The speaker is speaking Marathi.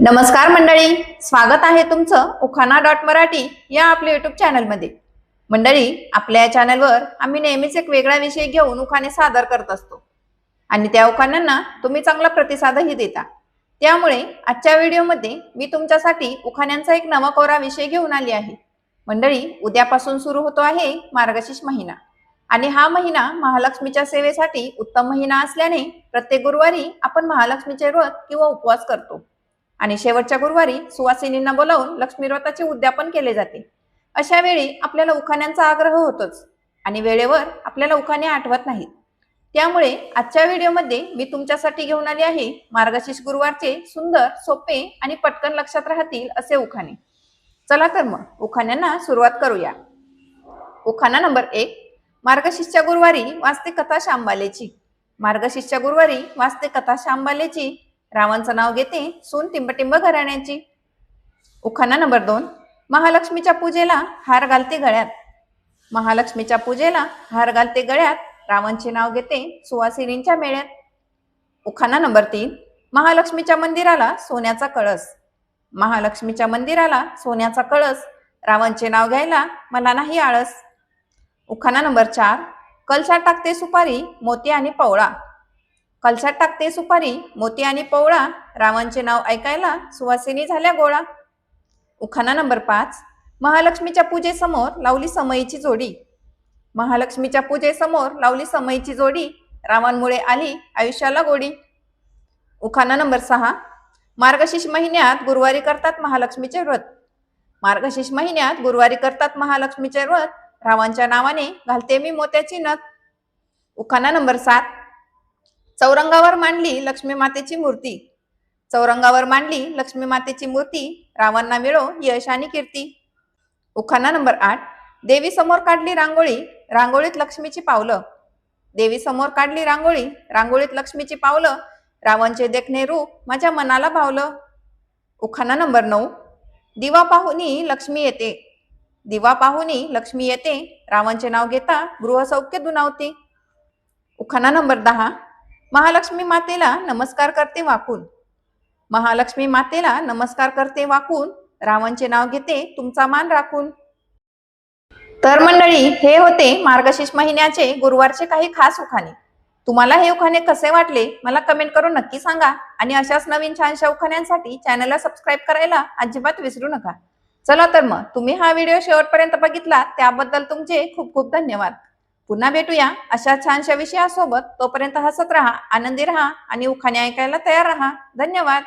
नमस्कार मंडळी स्वागत आहे तुमचं उखाना डॉट मराठी या आपल्या युट्यूब चॅनलमध्ये. मंडळी आपल्या या चॅनलवर आम्ही नेहमीच एक वेगळा विषय घेऊन उखाणे सादर करत असतो. आणि त्या उखाण्यांना तुम्ही चांगला प्रतिसादही देता. त्यामुळे आजच्या व्हिडिओमध्ये मी तुमच्यासाठी उखाण्यांचा एक नवकोरा विषय घेऊन आली आहे. मंडळी उद्यापासून सुरू होतो आहे मार्गशीर्ष महिना. आणि हा महिना महालक्ष्मीच्या सेवेसाठी उत्तम महिना असल्याने प्रत्येक गुरुवारी आपण महालक्ष्मीचे व्रत किंवा उपवास करतो. आणि शेवटच्या गुरुवारी सुवासिनींना बोलावून लक्ष्मीव्रताचे उद्यापन केले जाते. अशा वेळी आपल्याला उखाण्यांचा आग्रह होतोच आणि वेळेवर आपल्याला उखाणे आठवत नाहीत. त्यामुळे आजच्या व्हिडिओमध्ये मी तुमच्यासाठी घेऊन आली आहे मार्गशीर्ष गुरुवारचे सुंदर सोपे आणि पटकन लक्षात राहतील असे उखाणे. चला तर मग उखाण्यांना सुरुवात करूया. उखाणा नंबर एक मार्गशीर्षच्या गुरुवारी वाचते कथा शांबालेची. मार्गशीर्षच्या गुरुवारी वाचते कथा शांबालेची रावांचं नाव घेते सून टिंबटिंब घराण्याची. उखाणा नंबर दोन. महालक्ष्मीच्या पूजेला हार घालते गळ्यात. महालक्ष्मीच्या पूजेला हार घालते गळ्यात. रावांचे नाव घेते सुवासिनींच्या मेळ्यात. उखाणा नंबर तीन. महालक्ष्मीच्या मंदिराला सोन्याचा कळस. महालक्ष्मीच्या मंदिराला सोन्याचा कळस. रावणचे नाव घ्यायला मला नाही आळस. उखाणा नंबर चार. कलशात टाकते सुपारी मोती आणि पवळा. कलशात टाकते सुपारी मोती आणि पवळा. रावांचे नाव ऐकायला सुवासिनी झाल्या गोळा. उखाणा नंबर पाच. महालक्ष्मीच्या पूजेसमोर लावली समईची जोडी. महालक्ष्मीच्या पूजेसमोर लावली समईची जोडी. रावांमुळे आली आयुष्याला गोडी. उखाणा नंबर सहा. मार्गशीर्ष महिन्यात गुरुवारी करतात महालक्ष्मीचे व्रत. मार्गशीर्ष महिन्यात गुरुवारी करतात महालक्ष्मीचे व्रत. रावांच्या नावाने घालते मी मोत्याची नथ. उखाणा नंबर सात. चौरंगावर मांडली लक्ष्मी मातेची मूर्ती. चौरंगावर मांडली लक्ष्मी मातेची मूर्ती रावांना मिळो यश आणि कीर्ती. उखाणा नंबर आठ. देवी समोर काढली रांगोळी रांगोळीत लक्ष्मीची पावलं. देवी समोर काढली रांगोळी रांगोळीत लक्ष्मीची पावलं. रावणचे देखणे रूप माझ्या मनाला भावलं. उखाणा नंबर नऊ. दिवा पाहुनी लक्ष्मी येते. दिवा पाहुनी लक्ष्मी येते. रावणचे नाव घेता गृहसौख्य दुनावते. उखाणा नंबर दहा. महालक्ष्मी मातेला नमस्कार करते वाकून. महालक्ष्मी मातेला नमस्कार करते वाकून. रावणचे नाव घेते तुमचा मान राखून. तर मंडळी हे होते मार्गशीर्ष महिन्याचे गुरुवारचे काही खास उखाणे. तुम्हाला हे उखाणे कसे वाटले? मला कमेंट करून नक्की सांगा. आणि अशाच नवीन छानशा उखाण्यांसाठी चॅनलला सबस्क्राईब करायला अजिबात विसरू नका. चला तर मग तुम्ही हा व्हिडिओ शेवटपर्यंत बघितला त्याबद्दल तुमचे खूप खूप धन्यवाद. पुन्हा भेटूया. अशा छानशा विषयासोबत तोपर्यंत हसत राहा आनंदी राहा आणि उखाणे ऐकायला तयार राहा. धन्यवाद.